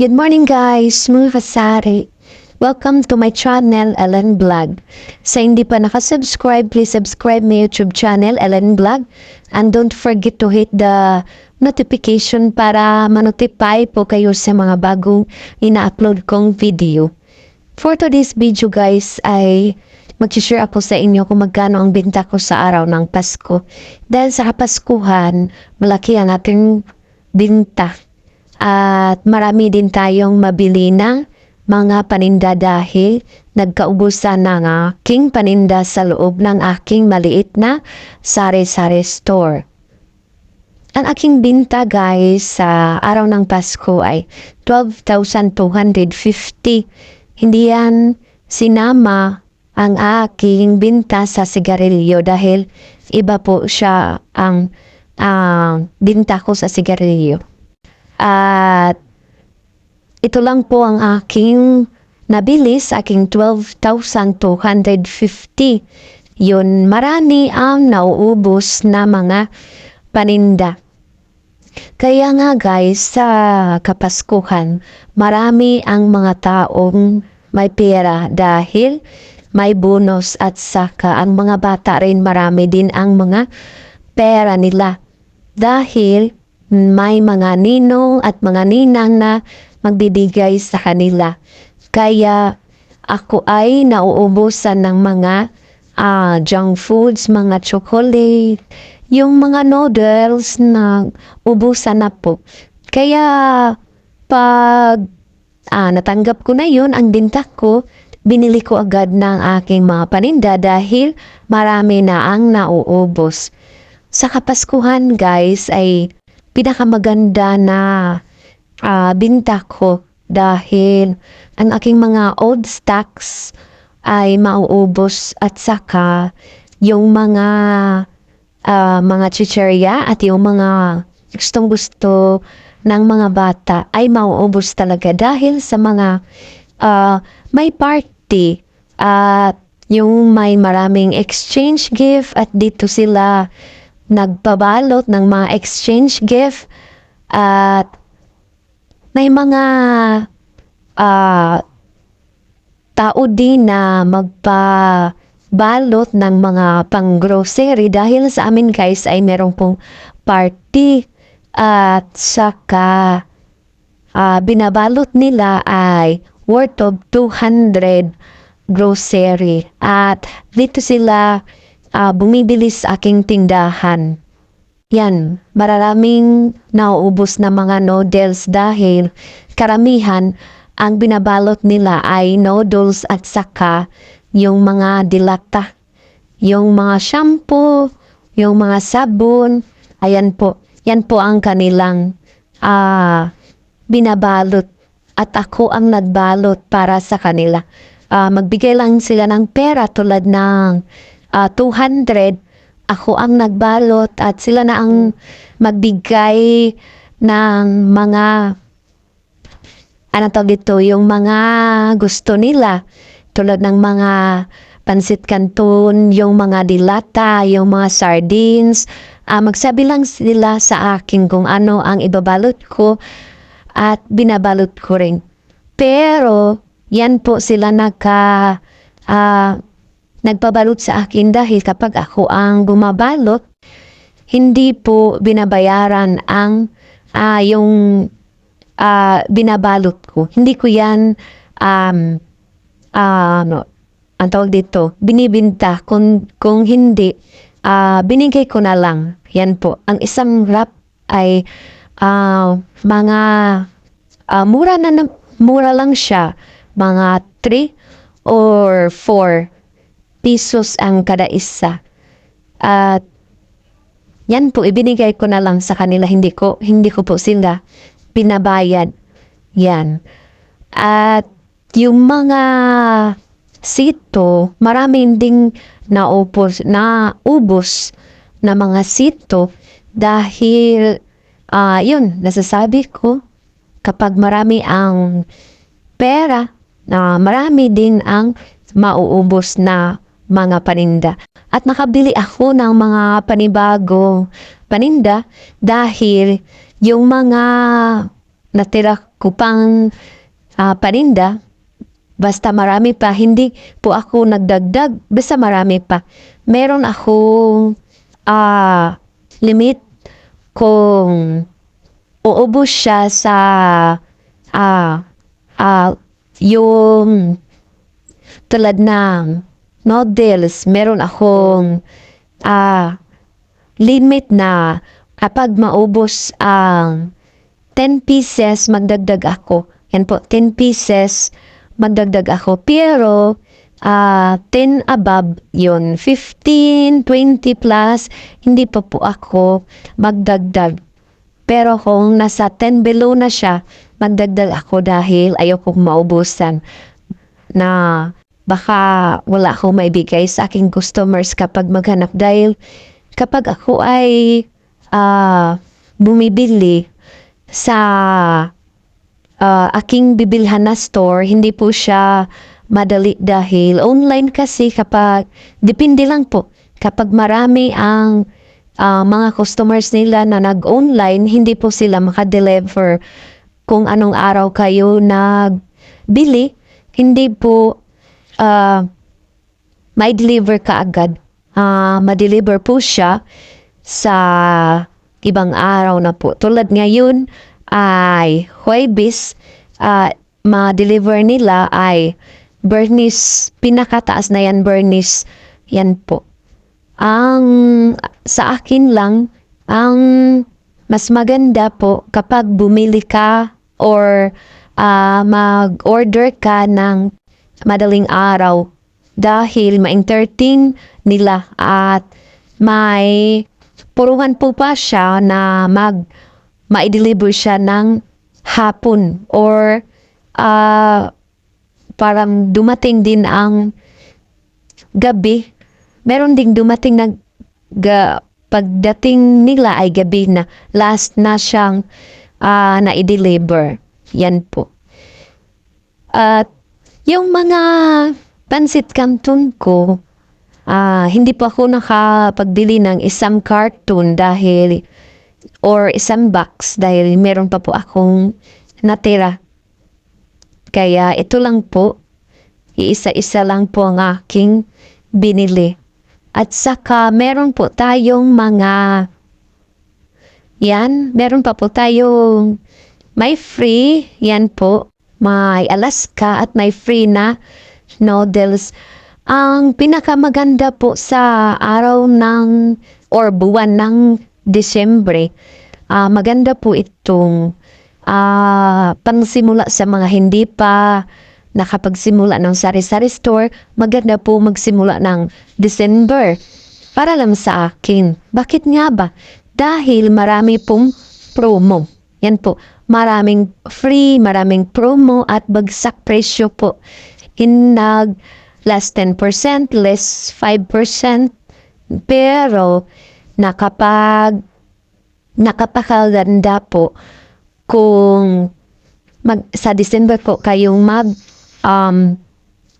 Good morning guys, mga kasari. Welcome to my channel, Ellen Vlog. Sa hindi pa nakasubscribe, please subscribe my YouTube channel, Ellen Vlog. And don't forget to hit the notification para manotify po kayo sa mga bagong ina-upload kong video. For today's video guys ay mag-share ako sa inyo kung magkano ang binta ko sa araw ng Pasko. Dahil sa Kapaskuhan, malaki ang ating binta. At marami din tayong mabili ng mga paninda dahil nagkaubusan ng aking paninda sa loob ng aking maliit na sari-sari store. Ang aking binta guys sa araw ng Pasko ay 12,250. Hindi yan sinama ang aking binta sa sigarilyo dahil iba po siya ang ang binta ko sa sigarilyo. At ito lang po ang aking nabili sa aking 12,250. Yun, marami ang nauubos na mga paninda. Kaya nga guys, sa Kapaskuhan, marami ang mga taong may pera dahil may bonus at saka ang mga bata rin marami din ang mga pera nila. Dahil may mga ninong at mga ninang na magbibigay sa kanila. Kaya ako ay nauubusan ng mga ah, junk foods, mga chocolate, yung mga noodles na ubusan na po. Kaya pag ah, natanggap ko na yun, ang binta ko, binili ko agad ng aking mga paninda dahil marami na ang nauubos. Sa Kapaskuhan guys ay pinakamaganda na ah, binta ko dahil ang aking mga old stocks ay mauubos at saka yung mga ah, mga chicherya at yung mga gustong gusto ng mga bata ay mauubos talaga dahil sa mga ah, may party at yung may maraming exchange gift at dito sila nagpabalot ng mga exchange gift at may mga ah, tao din na magpabalot ng mga pang-grocery dahil sa amin guys ay merong pong party at saka ah, binabalot nila ay worth of 200 grocery at dito sila ah, bumibili sa aking tindahan. Yan, mararaming nauubos na mga noodles dahil karamihan ang binabalot nila ay noodles at saka yung mga dilata, yung mga shampoo, yung mga sabon, ayan po, yan po ang kanilang ah, binabalot at ako ang nagbalot para sa kanila. Ah, magbigay lang sila ng pera tulad ng ah, 200 ako ang nagbalot at sila na ang magbigay ng mga ano tawag dito, yung mga gusto nila tulad ng mga pansit canton, yung mga dilata, yung mga sardines. Ah, magsabi lang sila sa akin kung ano ang ibabalot ko at binabalot ko rin. Pero, yan po sila nagka ah, nagpabalot sa akin dahil kapag ako ang gumabalot, hindi po binabayaran ang ah, yung ah, binabalot ko. Hindi ko yan um, ah, ano, ang tawag dito, binibinta. Kung, kung hindi, ah, binigay ko na lang. Yan po. Ang isang wrap ay ah, mga ah, mura na mura lang siya. Mga 3 or 4 pesos ang kada isa. At yan po, ibinigay ko na lang sa kanila. Hindi ko, hindi ko po sila pinabayad. Yan. At yung mga sito, maraming ding naupos, na ubos na mga sito dahil, ah yun, nasasabi ko, kapag marami ang pera, na marami din ang mauubos na mga paninda. At nakabili ako ng mga panibagong paninda dahil yung mga natira ko pang ah, paninda, basta marami pa, hindi po ako nagdagdag, basta marami pa. Meron akong ah, limit kung uubos siya sa ah, ah, yung tulad ng noodles, meron akong ah, limit na kapag maubos ang 10 pieces, magdagdag ako. Yan po, 10 pieces, magdagdag ako. Pero, ah 10 above yun. 15, 20 plus, hindi pa po ako magdagdag. Pero kung nasa 10 below na siya, magdagdag ako dahil ayokong maubusan na baka wala akong maibigay sa aking customers kapag maghanap dahil kapag ako ay ah, bumibili sa ah, aking bibilhan na store, hindi po siya madali dahil online kasi kapag, depende lang po, kapag marami ang ah, mga customers nila na nag-online, hindi po sila makadeliver kung anong araw kayo nagbili, hindi po ah, may deliver ka agad. Ah, ma-deliver po siya sa ibang araw na po. Tulad ngayon ay Huwebes, ah, ma-deliver nila ay Bernice, pinakataas na yan Bernice, yan po. Ang sa akin lang, ang mas maganda po kapag bumili ka or ah, mag-order ka ng madaling araw dahil ma-entertain nila at may puruhan po pa siya na mag ma-deliver siya ng hapon or ah, parang dumating din ang gabi. Meron ding dumating na ga, pagdating nila ay gabi na last na siyang ah, na-deliver. Yan po. At yung mga pansit canton ko, ah, hindi po ako nakapagbili ng isang carton dahil or isang box dahil meron pa po akong natira. Kaya ito lang po, iisa-isa lang po ang aking binili. At saka meron po tayong mga yan, meron pa po tayong may free, yan po, may Alaska at may free na noodles. Ang pinakamaganda po sa araw ng or buwan ng Disyembre, ah, maganda po itong ah, pangsimula sa mga hindi pa nakapagsimula ng sari-sari store, maganda po magsimula ng December. Para lang sa akin. Bakit nga ba? Dahil marami pong promo. Yan po. Maraming free, maraming promo at bagsak presyo po. In nag less 10%, less 5%. Pero nakapag nakapakaganda po kung mag, sa December po kayong mag um,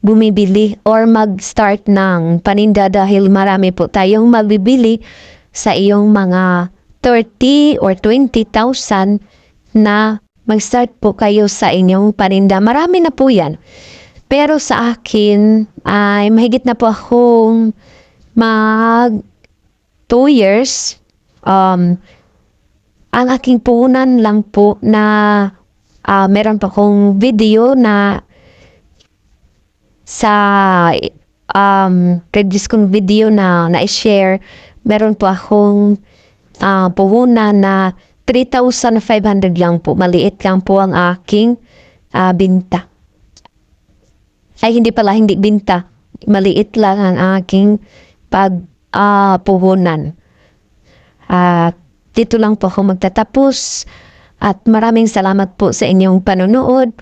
bumibili or mag-start ng paninda dahil marami po tayong mabibili sa iyong mga 30 or 20,000 na mag-start po kayo sa inyong paninda. Marami na po yan. Pero sa akin, ay mahigit na po akong mag 2 years. Um, ang aking puhunan lang po na ah, meron pa akong video na sa um, previous kong video na na-share, meron po akong ah, puhunan na 3,500 lang po. Maliit lang po ang aking ah, binta. Ay, hindi pala, hindi binta. Maliit lang ang aking pag ah, puhunan. At dito lang po ako magtatapos. At maraming salamat po sa inyong panonood.